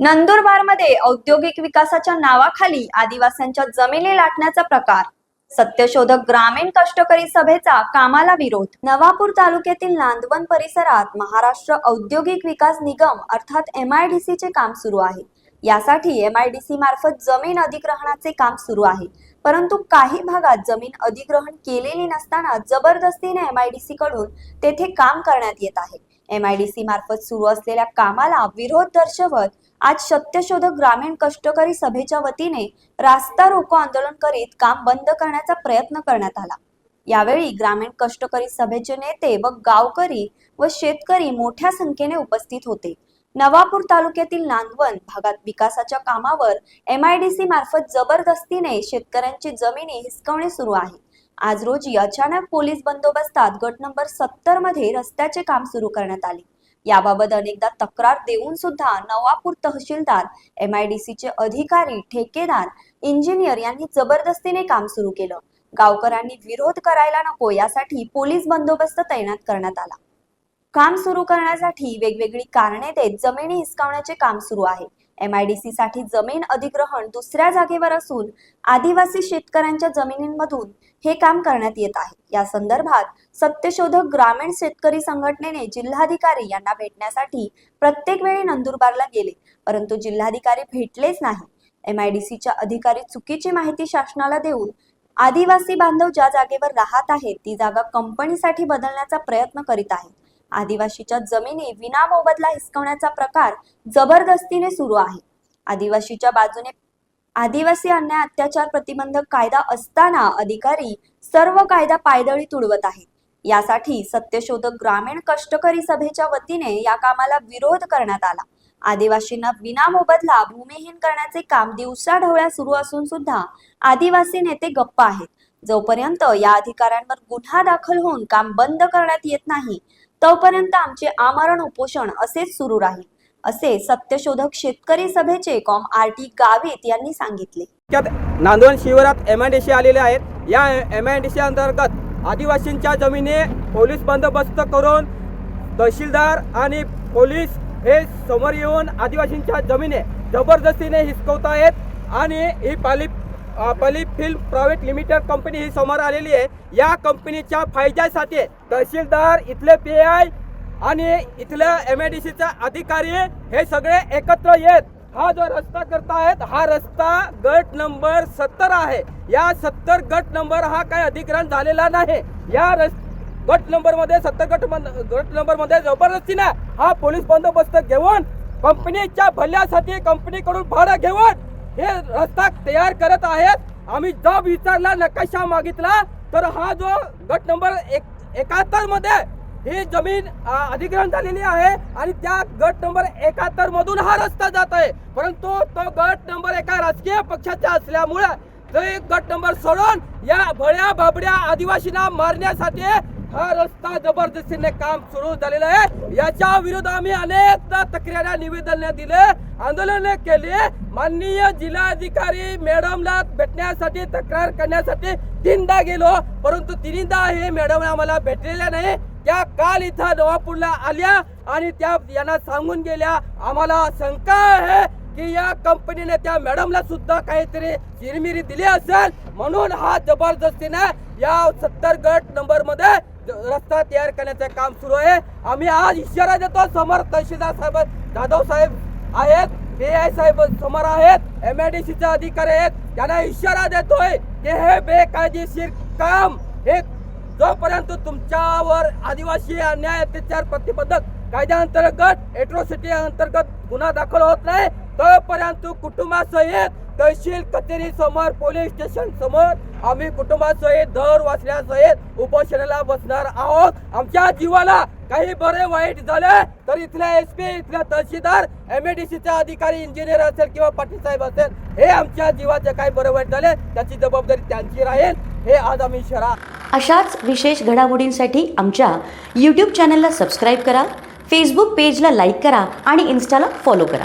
नंदुरबारमध्ये औद्योगिक विकासाच्या नावाखाली आदिवासींच्या जमिनी लाटण्याचा प्रकार. सत्यशोधक ग्रामीण कष्टकरी सभेचा कामाला विरोध. नवापूर तालुक्यातील नांदवन परिसरात महाराष्ट्र औद्योगिक विकास निगम अर्थात एम आय डी चे काम सुरू आहे. यासाठी एम आय डी सी मार्फत जमीन अधिग्रहणाचे काम सुरू आहे. परंतु काही भागात जमीन अधिग्रहण केलेली नसताना जबरदस्तीने एम आय डी सी कडून तेथे काम करण्यात येत आहे. एम आय डी सी मार्फत सुरू असलेल्या कामाला विरोध दर्शवत आज सत्यशोधक ग्रामीण कष्टकरी सभेच्या वतीने रास्ता रोको आंदोलन करीत काम बंद करण्याचा प्रयत्न करण्यात आला. यावेळी ग्रामीण कष्टकरी सभेचे नेते व गावकरी व शेतकरी मोठ्या संख्येने उपस्थित होते. नवापूर तालुक्यातील नांदवन भागात विकासाच्या कामावर एम आय डी सी मार्फत जबरदस्तीने शेतकऱ्यांची जमिनी हिसकवणे सुरू आहे. आज रोजी अचानक पोलीस बंदोबस्तात गट नंबर सत्तरमध्ये रस्त्याचे काम सुरू करण्यात आले. याबाबत अनेकदा तक्रार देऊन सुद्धा नवापूर तहसीलदार एम आय डी चे अधिकारी ठेकेदार इंजिनियर यांनी जबरदस्तीने काम सुरू केलं. गावकऱ्यांनी विरोध करायला नको यासाठी पोलीस बंदोबस्त तैनात करण्यात आला. काम सुरू करण्यासाठी वेगवेगळी कारणे देत जमिनी हिसकावण्याचे काम सुरू आहे. एमआयडीसी साठी जमीन अधिग्रहण दुसऱ्या जागेवर असून आदिवासी शेतकऱ्यांच्या जमिनींमधून हे काम करण्यात येत आहे. या संदर्भात सत्यशोधक ग्रामीण शेतकरी संघटनेने जिल्हाधिकारी यांना भेटण्यासाठी प्रत्येक वेळी नंदुरबारला गेले परंतु जिल्हाधिकारी भेटलेच नाही. एम अधिकारी चुकीची माहिती शासनाला देऊन आदिवासी बांधव ज्या जागेवर राहत आहेत ती जागा कंपनीसाठी बदलण्याचा प्रयत्न करीत आहेत. आदिवासीच्या जमिनी विना मोबदला हिसकवण्याचा प्रकार जबरदस्तीने सुरू आहे. आदिवासीच्या बाजूने आदिवासी अन्याय अत्याचार प्रतिबंधक कायदा असताना अधिकारी सर्व कायदा पायदळी तुडवत आहेत. यासाठी सत्यशोधक ग्रामीण कष्टकरी सभेच्या वतीने या कामाला विरोध करण्यात आला. आदिवासींना विनामोबदला भूमिहीन करण्याचे काम दिवसाढवळ्या सुरू असून सुद्धा आदिवासी नेते गप्प आहेत. जोपर्यंत या अधिकाऱ्यांवर गुन्हा दाखल होऊन काम बंद करण्यात येत नाही तोपर्यंत आमचे आमरण उपोषण असेच सुरू राहील असे सत्यशोधक शेतकरी सभेचे कॉम आर टी गावित यांनी सांगितले. त्यात नांदवण शिवारात एम आय डी सी आलेले आहेत. या एम आय डी सी अंतर्गत आदिवासींच्या जमिनी पोलीस बंदोबस्त करून तहसीलदार आणि पोलीस हे समोर येऊन आदिवासींच्या जमिनी जबरदस्तीने हिसकवत आहेत आणि ही Pali Bali film private limited company ही समोर आलेली आहे. या कंपनीच्या फायद्यासाठी तहसीलदार इथले पी आय आणि इथल्या एम आय डी सीचा अधिकारी हे सगळे एकत्र येत. हा जो रस्ता करतायत हा रस्ता गट नंबर सत्तर आहे. या सत्तर गट नंबर हा काय अधिग्रहण झालेला नाही. या रस् गट नंबरमध्ये सत्तर गट गट नंबरमध्ये जबरदस्तीनं हा पोलीस बंदोबस्त घेऊन कंपनीच्या भल्यासाठी कंपनीकडून भाडं घेऊन हे रस्ता तयार करत आहेत. आम्ही जब विचारला नकाशा मागितला तर हा जो गट नंबर एक एकाहत्तरमध्ये ही जमीन अधिग्रहण झालेली आहे आणि त्या गट नंबर एकाहत्तर मधून हा रस्ता जात आहे. परंतु तो गट नंबर एका राजकीय पक्षाचा असल्यामुळे तो एक गट नंबर सोडून या भळ्या बाबड्या आदिवासींना मारण्यासाठी हा रस्ता जबरदस्तीने काम सुरू झालेलं आहे. याच्या विरुद्ध आम्ही अनेकदा तक्राऱ्या निवेदन दिले आंदोलन केले. माननीय जिल्हाधिकारी मॅडमला भेटण्यासाठी तक्रार करण्यासाठी तीनदा गेलो परंतु तिन्हीदा हे मॅडम आम्हाला भेटलेल्या नाही. त्या काल इथं नवापूरला आल्या आणि त्या यांना सांगून गेल्या. आम्हाला शंका आहे की या कंपनीने त्या मॅडमला सुद्धा काहीतरी चिरमिरी दिली असेल. म्हणून हा जबरदस्तीने या सत्तर गट नंबरमध्ये रस्ता तयार करण्याचे काम सुरू आहे. आम्ही आज इशारा देतो समोर तहसीलदार साहेब जाधव साहेब आहेत ए आय साहेब समोर आहेत एम आय डी चे अधिकारी आहेत त्यांना इशारा देतोय की हे बेकायदेशीर काम हे जोपर्यंत तुमच्यावर आदिवासी अन्याय अत्याचार प्रतिबंधक कायद्याअंतर्गत एट्रोसिटी अंतर्गत गुन्हा दाखल होत नाही तोपर्यंत कुटुंबासहित तहसील कचेरी समोर पोलीस स्टेशन समोर आम्ही कुटुंबासहित दर वाचल्यासहित उपोषणाला बसणार आहोत. आमच्या जीवाला काही बरे वाईट झाले तर इथल्या एस पी इथल्या तहसीलदार एम चे अधिकारी इंजिनियर असेल किंवा पाटील साहेब असेल हे आमच्या जीवाचे काही बरे वाईट झाले त्याची जबाबदारी त्यांची राहील. हे आज आम्ही शरा अशाच विशेष घडामोडींसाठी आमच्या यूट्यूब चॅनलला सबस्क्राईब करा फेसबुक पेजला लाईक करा आणि इन्स्टाला फॉलो करा.